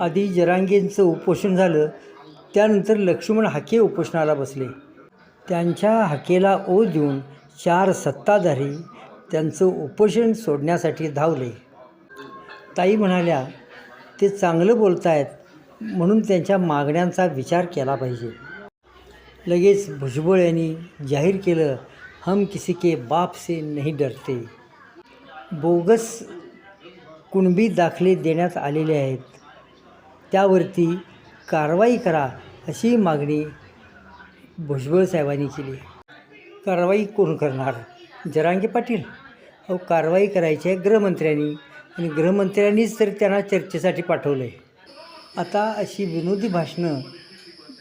आधी जरांगेंचं उपोषण झालं. त्यानंतर लक्ष्मण हाके उपोषणाला बसले. त्यांच्या हाकेला ओ देऊन चार सत्ताधारी त्यांचं उपोषण सोडण्यासाठी धावले. ताई म्हणाल्या ते चांगलं बोलतायत म्हणून त्यांच्या मागण्यांचा विचार केला पाहिजे. लगेच भुजबळ यांनी जाहीर केलं हम किसी के बाप से नहीं डरते. बोगस कुणबी दाखले देण्यात आलेले आहेत. त्यावरती कारवाई करा अशी मागणी भुजबळ साहेबांनी केली. कारवाई कोण करणार? जरांगे पाटील. अहो कारवाई करायची आहे गृहमंत्र्यांनी आणि गृहमंत्र्यांनीच तर त्यांना चर्चेसाठी पाठवलं आहे आता अशी विनोदी भाषणं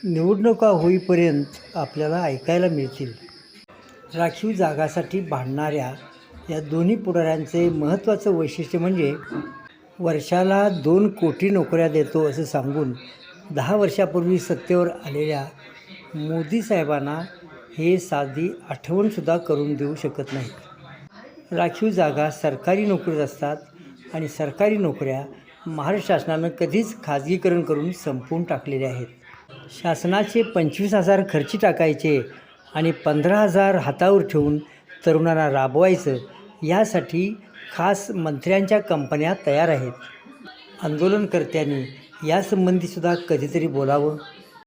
निवडणुका होईपर्यंत आपल्याला ऐकायला मिळतील. राखीव जागासाठी भांडणाऱ्या या दोन्ही पुढाऱ्यांचे महत्त्वाचं वैशिष्ट्य म्हणजे वर्षाला दोन कोटी नोकऱ्या देतो असं सांगून दहा वर्षापूर्वी सत्तेवर आलेल्या मोदी साहेबांना हे साधी आठवणसुद्धा करून देऊ शकत नाहीत. राखीव जागा सरकारी नोकरीत असतात आणि सरकारी नोकऱ्या महाराष्ट्र शासनानं कधीच खाजगीकरण करून संपवून टाकलेल्या आहेत. शासनाचे पंचवीस हजार खर्ची टाकायचे आणि पंधरा हजार हातावर ठेवून तरुणांना राबवायचं यासाठी खास मंत्र्यांच्या कंपन्या तयार आहेत. आंदोलनकर्त्यांनी यासंबंधीसुद्धा कधीतरी बोलावं.